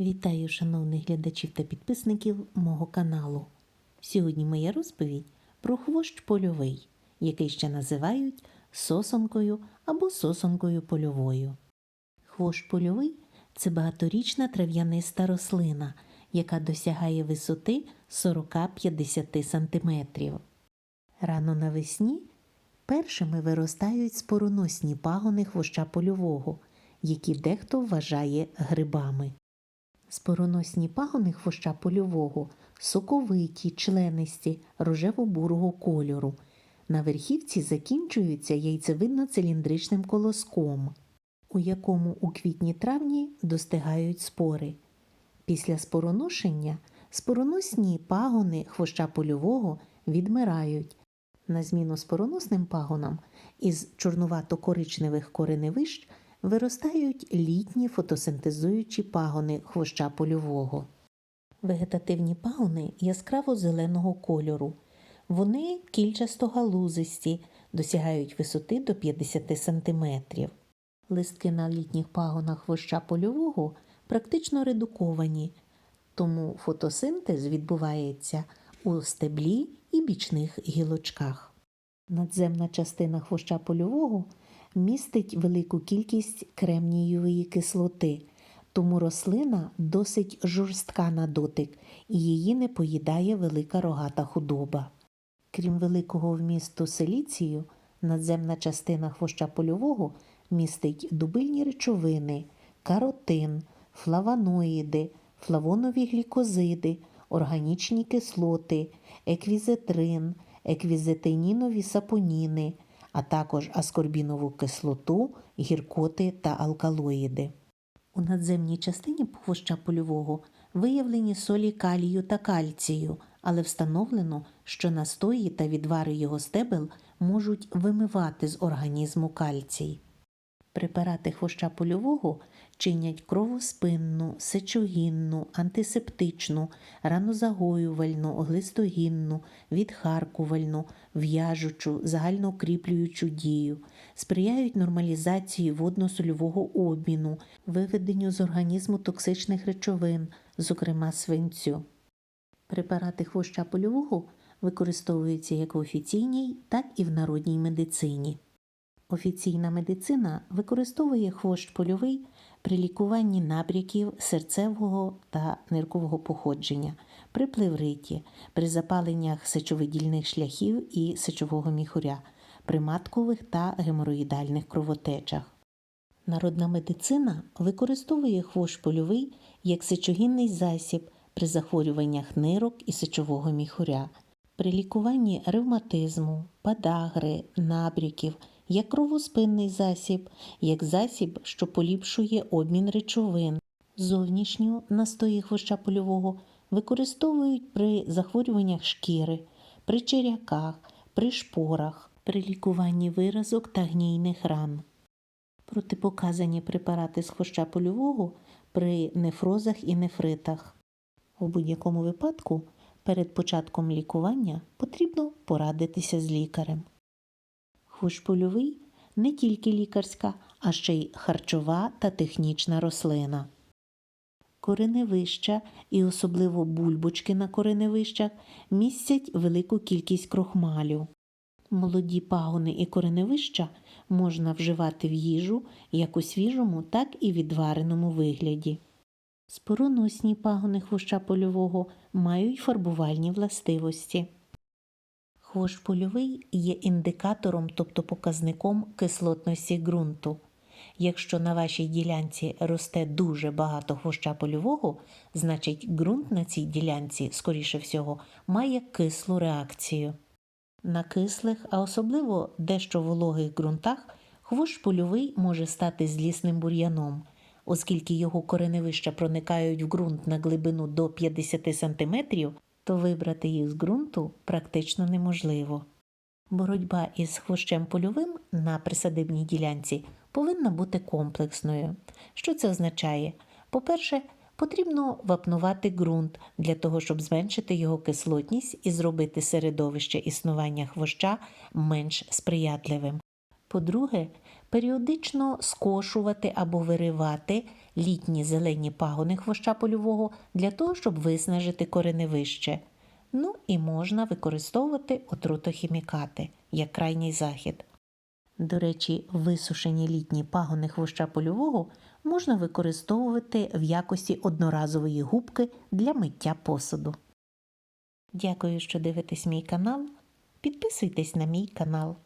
Вітаю шановних глядачів та підписників мого каналу. Сьогодні моя розповідь про хвощ польовий, який ще називають сосонкою або сосонкою польовою. Хвощ польовий це багаторічна трав'яниста рослина, яка досягає висоти 40-50 см. Рано навесні першими виростають спороносні пагони хвоща польового, які дехто вважає грибами. Спороносні пагони хвоща польового соковиті, членисті, рожево-бурого кольору. На верхівці закінчуються яйцевидно-циліндричним колоском, у якому у квітні-травні достигають спори. Після спороношення спороносні пагони хвоща польового відмирають. На зміну спороносним пагонам із чорнувато-коричневих кореневищ виростають літні фотосинтезуючі пагони хвоща польового. Вегетативні пагони яскраво зеленого кольору. Вони кільчасто-галузисті, досягають висоти до 50 см. Листки на літніх пагонах хвоща польового практично редуковані, тому фотосинтез відбувається у стеблі і бічних гілочках. Надземна частина хвоща польового містить велику кількість кремнієвої кислоти, тому рослина досить жорстка на дотик і її не поїдає велика рогата худоба. Крім великого вмісту силіцію, надземна частина хвоща польового містить дубильні речовини, каротин, флавоноїди, флавонові глікозиди, органічні кислоти, еквізетрин, еквізетинінові сапоніни, а також аскорбінову кислоту, гіркоти та алкалоїди. У надземній частині пухвоща польового виявлені солі калію та кальцію, але встановлено, що настої та відвари його стебел можуть вимивати з організму кальцій. Препарати хвоща польового чинять кровоспинну, сечогінну, антисептичну, ранозагоювальну, глистогінну, відхаркувальну, в'яжучу, загальноукріплюючу дію, сприяють нормалізації водно-сольового обміну, виведенню з організму токсичних речовин, зокрема свинцю. Препарати хвоща польового використовуються як в офіційній, так і в народній медицині. Офіційна медицина використовує хвощ польовий при лікуванні набряків серцевого та ниркового походження, при плевриті, при запаленнях сечовидільних шляхів і сечового міхуря, при маткових та геморроїдальних кровотечах. Народна медицина використовує хвощ польовий як сечогінний засіб при захворюваннях нирок і сечового міхуря, при лікуванні ревматизму, подагри, набряків – як кровоспинний засіб, як засіб, що поліпшує обмін речовин. Зовнішню настої хвоща польового використовують при захворюваннях шкіри, при черяках, при шпорах, при лікуванні виразок та гнійних ран. Протипоказані препарати з хвоща польового при нефрозах і нефритах. У будь-якому випадку перед початком лікування потрібно порадитися з лікарем. Хвощ польовий не тільки лікарська, а ще й харчова та технічна рослина. Кореневища і особливо бульбочки на кореневищах містять велику кількість крохмалю. Молоді пагони і кореневища можна вживати в їжу як у свіжому, так і відвареному вигляді. Спороносні пагони хвоща польового мають фарбувальні властивості. Хвощ польовий є індикатором, тобто показником кислотності ґрунту. Якщо на вашій ділянці росте дуже багато хвоща польового, значить ґрунт на цій ділянці, скоріше всього, має кислу реакцію. На кислих, а особливо дещо вологих ґрунтах, хвощ польовий може стати злісним бур'яном, оскільки його кореневища проникають в ґрунт на глибину до 50 см, то вибрати їх з ґрунту практично неможливо. Боротьба із хвощем польовим на присадибній ділянці повинна бути комплексною. Що це означає? По-перше, потрібно вапнувати ґрунт для того, щоб зменшити його кислотність і зробити середовище існування хвоща менш сприятливим. По-друге, періодично скошувати або виривати літні зелені пагони хвоща польового для того, щоб виснажити кореневище. Ну і можна використовувати отрутохімікати як крайній захід. До речі, висушені літні пагони хвоща польового можна використовувати в якості одноразової губки для миття посуду. Дякую, що дивитесь мій канал. Підписуйтесь на мій канал.